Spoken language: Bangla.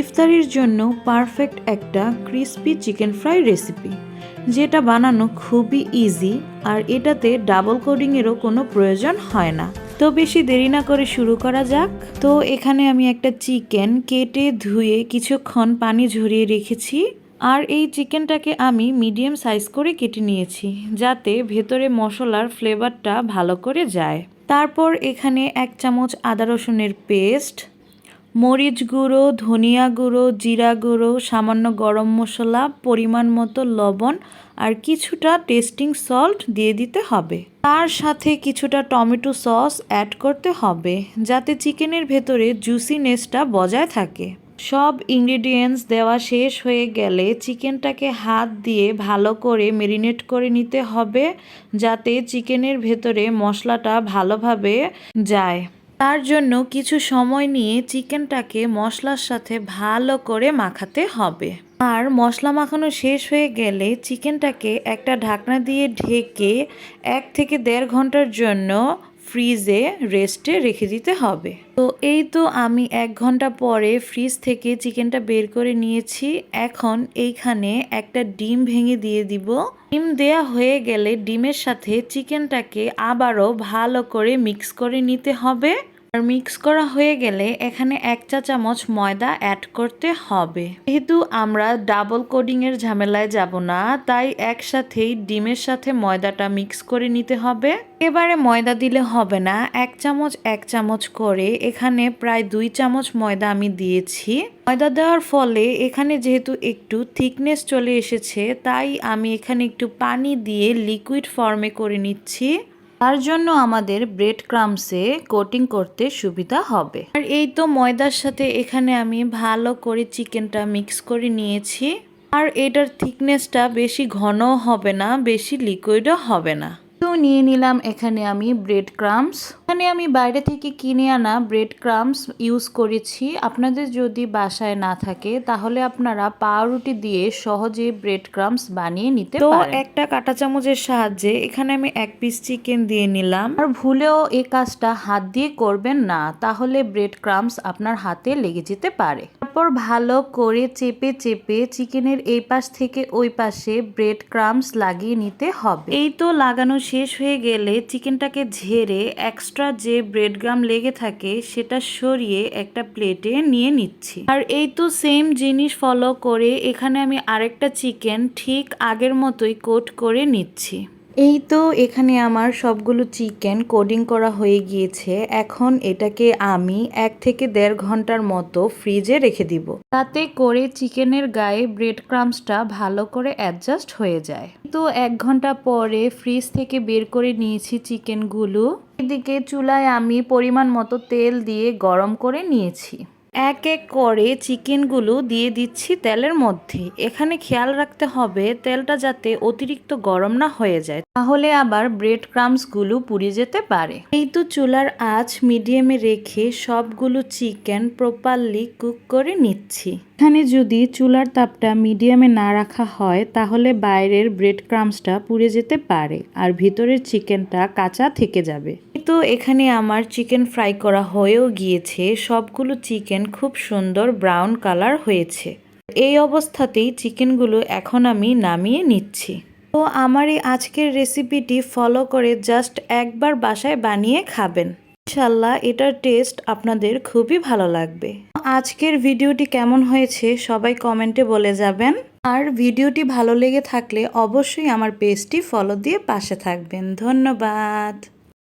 ইফতারির জন্য পারফেক্ট একটা ক্রিস্পি চিকেন ফ্রাই রেসিপি, যেটা বানানো খুবই ইজি আর এটাতে ডাবল কোডিংয়েরও কোনো প্রয়োজন হয় না। তো বেশি দেরি না করে শুরু করা যাক। তো এখানে আমি একটা চিকেন কেটে ধুয়ে কিছুক্ষণ পানি ঝরিয়ে রেখেছি আর এই চিকেনটাকে আমি মিডিয়াম সাইজ করে কেটে নিয়েছি, যাতে ভেতরে মশলার ফ্লেভারটা ভালো করে যায়। তারপর এখানে এক চামচ আদা রসুনের পেস্ট মরিচ গুঁড়ো, ধনিয়া গুঁড়ো, জিরা গুঁড়ো, সামান্য গরম মশলা, পরিমাণ মতো লবণ আর কিছুটা টেস্টিং সল্ট দিয়ে দিতে হবে। তার সাথে কিছুটা টমেটো সস অ্যাড করতে হবে, যাতে চিকেনের ভেতরে জুসিনেসটা বজায় থাকে। সব ইনগ্রিডিয়েন্টস দেওয়া শেষ হয়ে গেলে চিকেনটাকে হাত দিয়ে ভালো করে মেরিনেট করে নিতে হবে, যাতে চিকেনের ভেতরে মশলাটা ভালোভাবে যায়। তার জন্য কিছু সময় নিয়ে চিকেনটাকে মশলার সাথে ভালো করে মাখাতে হবে। আর মশলা মাখানো শেষ হয়ে গেলে চিকেনটাকে একটা ঢাকনা দিয়ে ঢেকে এক থেকে দেড় ঘণ্টার জন্য ফ্রিজে রেস্টে রেখে দিতে হবে। তো এই তো আমি এক ঘণ্টা পরে ফ্রিজ থেকে চিকেনটা বের করে নিয়েছি। এখন এইখানে একটা ডিম ভেঙে দিয়ে দিব। ডিম দেয়া হয়ে গেলে ডিমের সাথে চিকেনটাকে আবারও ভালো করে মিক্স করে নিতে হবে। আর মিক্স করা হয়ে গেলে এখানে এক চা চামচ ময়দা অ্যাড করতে হবে। যেহেতু আমরা ডাবল কোডিংয়ের ঝামেলায় যাব না, তাই একসাথেই ডিমের সাথে ময়দাটা মিক্স করে নিতে হবে। এবারে ময়দা দিলে হবে না, এক চামচ এক চামচ করে এখানে প্রায় দুই চামচ ময়দা আমি দিয়েছি। ময়দা দেওয়ার ফলে এখানে যেহেতু একটু থিকনেস চলে এসেছে, তাই আমি এখানে একটু পানি দিয়ে লিকুইড ফর্মে করে নিচ্ছি। তার জন্য আমাদের ব্রেড ক্রামসে কোটিং করতে সুবিধা হবে। আর এই তো ময়দার সাথে এখানে আমি ভালো করে চিকেনটা মিক্স করে নিয়েছি। আর এটার থিকনেসটা বেশি ঘনও হবে না, বেশি লিকুইডও হবে না। নিয়ে নিলাম এখানে আমি ব্রেড ক্রামস এখানে আমি বাইরে থেকে কিনে আনা ব্রেড ক্রামস ইউজ করেছি। আপনাদের যদি বাসায় না থাকে তাহলে আপনারা পাউরুটি দিয়ে সহজে ব্রেড ক্রামস বানিয়ে নিতে তো একটা কাঁটা চামচের সাহায্যে এখানে আমি এক পিস চিকেন দিয়ে নিলাম। আর ভুলেও এই কাজটা হাত দিয়ে করবেন না তাহলে ব্রেড ক্রামস আপনার হাতে লেগে যেতে পারে। তারপর ভালো করে চেপে চেপে চিকেনের এই পাশ থেকে ওই পাশে ব্রেড ক্রামস লাগিয়ে নিতে হবে। এই তো লাগানো শেষ হয়ে গেলে চিকেনটাকে ঝেড়ে এক্সট্রা যে ব্রেড গ্রাম লেগে থাকে সেটা সরিয়ে একটা প্লেটে নিয়ে নিচ্ছি। আর এই তো সেম জিনিস ফলো করে এখানে আমি আরেকটা চিকেন ঠিক আগের মতোই কোট করে নিচ্ছি। এই তো এখানে আমার সবগুলো চিকেন কোডিং করা হয়ে গিয়েছে। এখন এটাকে আমি এক থেকে দেড় ঘণ্টার মতো ফ্রিজে রেখে দিব। তাতে করে চিকেনের গায়ে ব্রেড ক্রামসটা ভালো করে অ্যাডজাস্ট হয়ে যায়। তো এক ঘণ্টা পরে ফ্রিজ থেকে বের করে নিয়েছি চিকেনগুলো। এদিকে চুলায় আমি পরিমাণ মতো তেল দিয়ে গরম করে নিয়েছি। এক এক করে চিকেনগুলো দিয়ে দিচ্ছি তেলের মধ্যে। এখানে খেয়াল রাখতে হবে তেলটা যাতে অতিরিক্ত গরম না হয়ে যায়, তাহলে আবার ব্রেড ক্রামসগুলো পুড়ে যেতে পারে। এই তো চুলার আঁচ মিডিয়ামে রেখে সবগুলো চিকেন প্রপারলি কুক করে নিচ্ছি। এখানে যদি চুলার তাপটা মিডিয়ামে না রাখা হয়, তাহলে বাইরের ব্রেড ক্রামসটা পুড়ে যেতে পারে আর ভিতরের চিকেনটা কাঁচা থেকে যাবে। তো এখানে আমার চিকেন ফ্রাই করা হয়েও গিয়েছে। সবগুলো চিকেন খুব সুন্দর ব্রাউন কালার হয়েছে। এই অবস্থাতেই চিকেনগুলো এখন আমি নামিয়ে নিচ্ছি। তো আমার এই আজকের রেসিপিটি ফলো করে জাস্ট একবার বাসায় বানিয়ে খাবেন। ইনশাল্লাহ এটার টেস্ট আপনাদের খুবই ভালো লাগবে। আজকের ভিডিওটি কেমন হয়েছে সবাই কমেন্টে বলে যাবেন। আর ভিডিওটি ভালো লেগে থাকলে অবশ্যই আমার পেজটি ফলো দিয়ে পাশে থাকবেন। ধন্যবাদ।